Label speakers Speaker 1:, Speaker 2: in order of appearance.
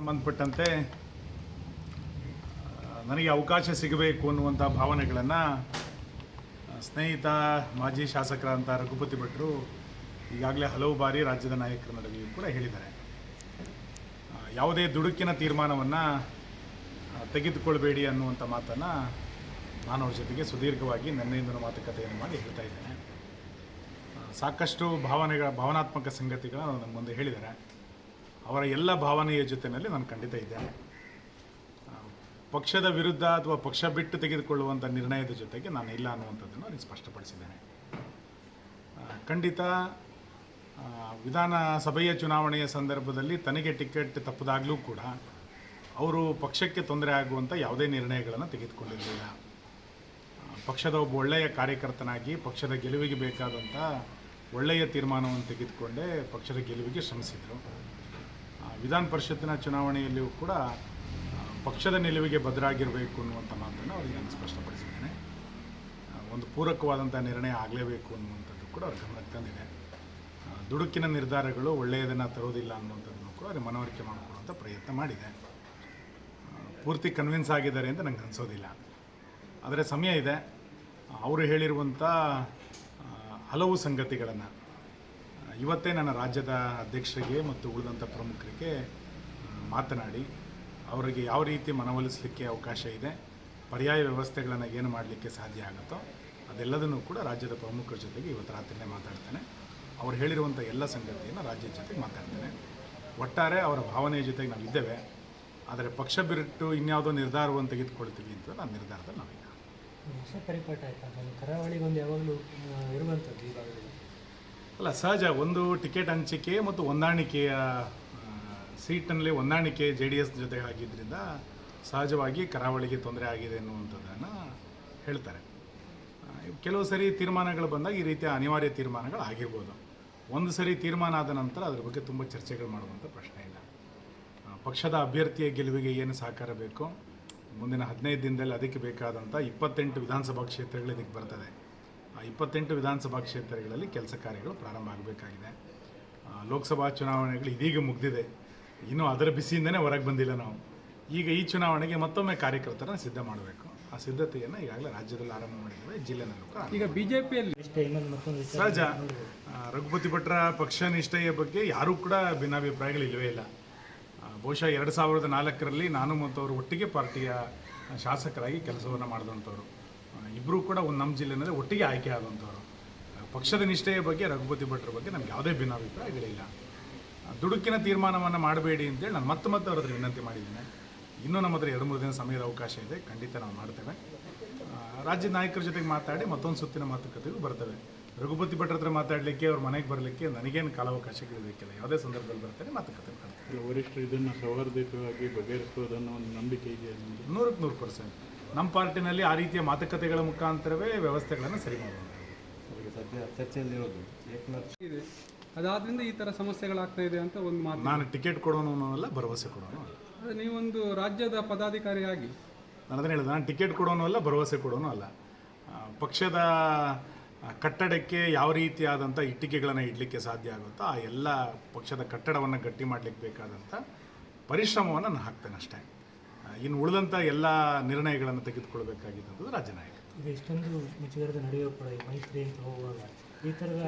Speaker 1: ಸಂಬಂಧಪಟ್ಟಂತೆ ನನಗೆ ಅವಕಾಶ ಸಿಗಬೇಕು ಅನ್ನುವಂಥ ಭಾವನೆಗಳನ್ನು ಸ್ನೇಹಿತ, ಮಾಜಿ ಶಾಸಕರಂಥ ರಘುಪತಿ ಭಟ್ರು ಈಗಾಗಲೇ ಹಲವು ಬಾರಿ ರಾಜ್ಯದ ನಾಯಕರ ನಡುವೆಯೂ ಕೂಡ ಹೇಳಿದ್ದಾರೆ. ಯಾವುದೇ ದುಡುಕಿನ ತೀರ್ಮಾನವನ್ನು ತೆಗೆದುಕೊಳ್ಬೇಡಿ ಅನ್ನುವಂಥ ಮಾತನ್ನು ನಾನು ಅವ್ರ ಜೊತೆಗೆ ಸುದೀರ್ಘವಾಗಿ ನನ್ನಿಂದ ಮಾತುಕತೆಯನ್ನು ಮಾಡಿ ಹೇಳ್ತಾ ಇದ್ದೇನೆ. ಸಾಕಷ್ಟು ಭಾವನೆಗಳ, ಭಾವನಾತ್ಮಕ ಸಂಗತಿಗಳನ್ನು ನಮ್ಮ ಮುಂದೆ ಹೇಳಿದ್ದಾರೆ. ಅವರ ಎಲ್ಲ ಭಾವನೆಯ ಜೊತೆಯಲ್ಲಿ ನಾನು ಖಂಡಿತ ಇದ್ದೇನೆ. ಪಕ್ಷದ ವಿರುದ್ಧ ಅಥವಾ ಪಕ್ಷ ಬಿಟ್ಟು ತೆಗೆದುಕೊಳ್ಳುವಂಥ ನಿರ್ಣಯದ ಜೊತೆಗೆ ನಾನು ಇಲ್ಲ ಅನ್ನುವಂಥದ್ದನ್ನು ನಾನು ಸ್ಪಷ್ಟಪಡಿಸಿದ್ದೇನೆ. ಖಂಡಿತ ವಿಧಾನಸಭೆಯ ಚುನಾವಣೆಯ ಸಂದರ್ಭದಲ್ಲಿ ತನಗೆ ಟಿಕೆಟ್ ತಪ್ಪದಾಗಲೂ ಕೂಡ ಅವರು ಪಕ್ಷಕ್ಕೆ ತೊಂದರೆ ಆಗುವಂಥ ಯಾವುದೇ ನಿರ್ಣಯಗಳನ್ನು ತೆಗೆದುಕೊಂಡಿರಲಿಲ್ಲ. ಪಕ್ಷದ ಒಬ್ಬ ಒಳ್ಳೆಯ ಕಾರ್ಯಕರ್ತನಾಗಿ ಪಕ್ಷದ ಗೆಲುವಿಗೆ ಬೇಕಾದಂಥ ಒಳ್ಳೆಯ ತೀರ್ಮಾನವನ್ನು ತೆಗೆದುಕೊಂಡೇ ಪಕ್ಷದ ಗೆಲುವಿಗೆ ಶ್ರಮಿಸಿದರು. ವಿಧಾನ ಪರಿಷತ್ತಿನ ಚುನಾವಣೆಯಲ್ಲಿಯೂ ಕೂಡ ಪಕ್ಷದ ನಿಲುವಿಗೆ ಭದ್ರಾಗಿರಬೇಕು ಅನ್ನುವಂಥ ಮಾತನ್ನು ಅವರಿಗೆ ನಾನು ಸ್ಪಷ್ಟಪಡಿಸಿದ್ದೇನೆ. ಒಂದು ಪೂರಕವಾದಂಥ ನಿರ್ಣಯ ಆಗಲೇಬೇಕು ಅನ್ನುವಂಥದ್ದು ಕೂಡ ಅವ್ರ ಗಮನಕ್ಕೆ ತಂದಿದೆ. ದುಡುಕಿನ ನಿರ್ಧಾರಗಳು ಒಳ್ಳೆಯದನ್ನು ತರೋದಿಲ್ಲ ಅನ್ನುವಂಥದ್ದನ್ನು ಕೂಡ ಅವ್ರಿಗೆ ಮನವರಿಕೆ ಮಾಡಿಕೊಡುವಂಥ ಪ್ರಯತ್ನ ಮಾಡಿದೆ. ಪೂರ್ತಿ ಕನ್ವಿನ್ಸ್ ಆಗಿದ್ದಾರೆ ಅಂತ ನಂಗೆ ಅನಿಸೋದಿಲ್ಲ. ಆದರೆ ಸಮಯ ಇದೆ. ಅವರು ಹೇಳಿರುವಂಥ ಹಲವು ಸಂಗತಿಗಳನ್ನು ಇವತ್ತೇ ನನ್ನ ರಾಜ್ಯದ ಅಧ್ಯಕ್ಷರಿಗೆ ಮತ್ತು ಉಳಿದಂಥ ಪ್ರಮುಖರಿಗೆ ಮಾತನಾಡಿ, ಅವರಿಗೆ ಯಾವ ರೀತಿ ಮನವೊಲಿಸಲಿಕ್ಕೆ ಅವಕಾಶ ಇದೆ, ಪರ್ಯಾಯ ವ್ಯವಸ್ಥೆಗಳನ್ನು ಏನು ಮಾಡಲಿಕ್ಕೆ ಸಾಧ್ಯ ಆಗುತ್ತೋ, ಅದೆಲ್ಲದನ್ನು ಕೂಡ ರಾಜ್ಯದ ಪ್ರಮುಖರ ಜೊತೆಗೆ ಇವತ್ತು ರಾತ್ರಿನೇ ಮಾತಾಡ್ತೇನೆ. ಅವ್ರು ಹೇಳಿರುವಂಥ ಎಲ್ಲ ಸಂಗತಿಯನ್ನು ರಾಜ್ಯದ ಜೊತೆಗೆ ಮಾತಾಡ್ತೇನೆ. ಒಟ್ಟಾರೆ ಅವರ ಭಾವನೆಯ ಜೊತೆಗೆ ನಾವು ಇದ್ದೇವೆ ಆದರೆ ಪಕ್ಷ ಬಿರಿಟ್ಟು ಇನ್ಯಾವುದೋ ನಿರ್ಧಾರವನ್ನು ತೆಗೆದುಕೊಳ್ತೀವಿ ಅಂತ ನಾನು ನಿರ್ಧಾರದಲ್ಲಿ
Speaker 2: ಹೊಸ ಪರಿಪಾಠ ಆಯ್ತಾ. ಕರಾವಳಿಗೊಂದು ಕರಾವಳಿಗೆ ಒಂದು ಯಾವಾಗಲೂ ಇರುವಂಥದ್ದು ಈ ಭಾಗದಲ್ಲಿ.
Speaker 1: ಅಲ್ಲ, ಸಹಜ. ಒಂದು ಟಿಕೆಟ್ ಹಂಚಿಕೆ ಮತ್ತು ಹೊಂದಾಣಿಕೆಯ ಸೀಟ್ನಲ್ಲಿ ಹೊಂದಾಣಿಕೆ ಜೆ ಡಿ ಎಸ್ ಜೊತೆ ಆಗಿದ್ದರಿಂದ ಸಹಜವಾಗಿ ಕರಾವಳಿಗೆ ತೊಂದರೆ ಆಗಿದೆ ಅನ್ನುವಂಥದ್ದನ್ನು ಹೇಳ್ತಾರೆ. ಕೆಲವು ಸರಿ ತೀರ್ಮಾನಗಳು ಬಂದಾಗ ಈ ರೀತಿಯ ಅನಿವಾರ್ಯ ತೀರ್ಮಾನಗಳು ಆಗಿರ್ಬೋದು. ಒಂದು ಸರಿ ತೀರ್ಮಾನ ಆದ ನಂತರ ಅದ್ರ ಬಗ್ಗೆ ತುಂಬ ಚರ್ಚೆಗಳು ಮಾಡುವಂಥ ಪ್ರಶ್ನೆ ಇಲ್ಲ. ಪಕ್ಷದ ಅಭ್ಯರ್ಥಿಯ ಗೆಲುವಿಗೆ ಏನು ಸಹಕಾರ ಬೇಕು, ಮುಂದಿನ ಹದಿನೈದು ದಿನದಲ್ಲಿ ಅದಕ್ಕೆ ಬೇಕಾದಂಥ ಇಪ್ಪತ್ತೆಂಟು ವಿಧಾನಸಭಾ ಕ್ಷೇತ್ರಗಳು ಇದಕ್ಕೆ ಬರ್ತದೆ. ಇಪ್ಪತ್ತೆಂಟು ವಿಧಾನಸಭಾ ಕ್ಷೇತ್ರಗಳಲ್ಲಿ ಕೆಲಸ ಕಾರ್ಯಗಳು ಪ್ರಾರಂಭ ಆಗಬೇಕಾಗಿದೆ. ಲೋಕಸಭಾ ಚುನಾವಣೆಗಳು ಇದೀಗ ಮುಗಿದಿದೆ. ಇನ್ನೂ ಅದರ ಬಿಸಿಯಿಂದನೇ ಹೊರಗೆ ಬಂದಿಲ್ಲ ನಾವು. ಈಗ ಈ ಚುನಾವಣೆಗೆ ಮತ್ತೊಮ್ಮೆ ಕಾರ್ಯಕರ್ತರನ್ನು ಸಿದ್ಧ ಮಾಡಬೇಕು. ಆ ಸಿದ್ಧತೆಯನ್ನು ಈಗಾಗಲೇ ರಾಜ್ಯದಲ್ಲಿ ಆರಂಭ ಮಾಡಿದ್ದೇವೆ ಜಿಲ್ಲೆನಲ್ಲೂ ಕೂಡ
Speaker 3: ಈಗ ಬಿಜೆಪಿಯಲ್ಲಿ
Speaker 2: ಜೆ ಪಿಯಲ್ಲಿ ಮತ್ತೊಂದು
Speaker 1: ಸಹಜ. ರಘುಪತಿ ಭಟ್ರ ಪಕ್ಷ ನಿಷ್ಠೆಯ ಬಗ್ಗೆ ಯಾರೂ ಕೂಡ ಭಿನ್ನಾಭಿಪ್ರಾಯಗಳು ಇಲ್ಲವೇ ಇಲ್ಲ. ಬಹುಶಃ ಎರಡು ಸಾವಿರದ ನಾಲ್ಕರಲ್ಲಿ ನಾನು ಮತ್ತು ಅವರು ಒಟ್ಟಿಗೆ ಪಾರ್ಟಿಯ ಶಾಸಕರಾಗಿ ಕೆಲಸವನ್ನು ಮಾಡಿದಂಥವ್ರು. ಇಬ್ಬರೂ ಕೂಡ ಒಂದು ನಮ್ಮ ಜಿಲ್ಲೆನಲ್ಲಿ ಒಟ್ಟಿಗೆ ಆಯ್ಕೆ ಆದಂಥವ್ರು. ಪಕ್ಷದ ನಿಷ್ಠೆಯ ಬಗ್ಗೆ ರಘುಪತಿ ಭಟ್ರ ಬಗ್ಗೆ ನಮ್ಗೆ ಯಾವುದೇ ಭಿನ್ನಾಭಿಪ್ರಾಯಗಳಿಲ್ಲ ದುಡುಕಿನ ತೀರ್ಮಾನವನ್ನು ಮಾಡಬೇಡಿ ಅಂತೇಳಿ ನಾನು ಮತ್ತೆ ಮತ್ತೆ ಅವ್ರ ಹತ್ರ ವಿನಂತಿ ಮಾಡಿದ್ದೀನಿ. ಇನ್ನೂ ನಮ್ಮ ಹತ್ರ ಎರಡು ಮೂರು ದಿನ ಸಮಯದ ಅವಕಾಶ ಇದೆ. ಖಂಡಿತ ನಾವು ಮಾಡ್ತೇವೆ. ರಾಜ್ಯ ರಾಜ್ಯದ ನಾಯಕರ ಜೊತೆಗೆ ಮಾತಾಡಿ ಮತ್ತೊಂದು ಸುತ್ತಿನ ಮಾತುಕತೆಗೂ ಬರ್ತವೆ. ರಘುಪತಿ ಭಟ್ರ ಹತ್ರ ಮಾತಾಡಲಿಕ್ಕೆ ಅವ್ರ ಮನೆಗೆ ಬರಲಿಕ್ಕೆ ನನಗೇನು ಕಾಲಾವಕಾಶಗಳು ಬೇಕಿಲ್ಲ. ಯಾವುದೇ ಸಂದರ್ಭದಲ್ಲಿ ಬರ್ತೇನೆ ಮಾತುಕತೆ ಮಾಡ್ತಾರೆ
Speaker 3: ವರಿಷ್ಠರು ಇದನ್ನು ಸೌಹಾರ್ದಯುತವಾಗಿ ಬಗೆಹರಿಸುವುದನ್ನು ಒಂದು ನಂಬಿಕೆ ಇದೆ
Speaker 1: ನೂರಕ್ಕೆ ನೂರು ಪರ್ಸೆಂಟ್. ನಮ್ಮ ಪಾರ್ಟಿನಲ್ಲಿ ಆ ರೀತಿಯ ಮಾತುಕತೆಗಳ ಮುಖಾಂತರವೇ ವ್ಯವಸ್ಥೆಗಳನ್ನು ಸರಿ ಮಾಡುವಂಥದ್ದು
Speaker 4: ಸದ್ಯ ಚರ್ಚೆಯಲ್ಲಿರೋದು ಏಕನಾಥ್
Speaker 5: ಇದೆ. ಅದಾದ್ರಿಂದ ಈ ಥರ ಸಮಸ್ಯೆಗಳಾಗ್ತಾ ಇದೆ ಅಂತ ಒಂದು ಮಾತು.
Speaker 1: ನಾನು ಟಿಕೆಟ್ ಕೊಡೋನು ಅಲ್ಲ ಭರವಸೆ ಕೊಡೋನು ಅಲ್ಲ.
Speaker 5: ಅದು ನೀವೊಂದು ರಾಜ್ಯದ ಪದಾಧಿಕಾರಿಯಾಗಿ.
Speaker 1: ನಾನು ಅದನ್ನು ಹೇಳಿದೆ ನಾನು ಟಿಕೆಟ್ ಕೊಡೋನು ಅಲ್ಲ ಭರವಸೆ ಕೊಡೋನು ಅಲ್ಲ. ಆ, ಪಕ್ಷದ ಕಟ್ಟಡಕ್ಕೆ ಯಾವ ರೀತಿಯಾದಂಥ ಇಟ್ಟಿಗೆಗಳನ್ನು ಇಡಲಿಕ್ಕೆ ಸಾಧ್ಯ ಆಗುತ್ತೋ ಆ ಎಲ್ಲ ಪಕ್ಷದ ಕಟ್ಟಡವನ್ನು ಗಟ್ಟಿ ಮಾಡಲಿಕ್ಕೆ ಬೇಕಾದಂಥ ಪರಿಶ್ರಮವನ್ನು ನಾನು ಹಾಕ್ತೇನೆ ಅಷ್ಟೇ. ಇನ್ನು ಉಳಿದಂಥ ಎಲ್ಲ ನಿರ್ಣಯಗಳನ್ನು ತೆಗೆದುಕೊಳ್ಬೇಕಾಗಿದ್ದಂಥದ್ದು ರಾಜ್ಯ ನಾಯಕ
Speaker 2: ಇದು ಇಷ್ಟೊಂದು ಮುಜುಗರದ ನಡೆಯೋ ಕೂಡ ಈ ಮೈತ್ರಿ ಅಂತ ಹೋಗುವಾಗ ಈ ಥರದ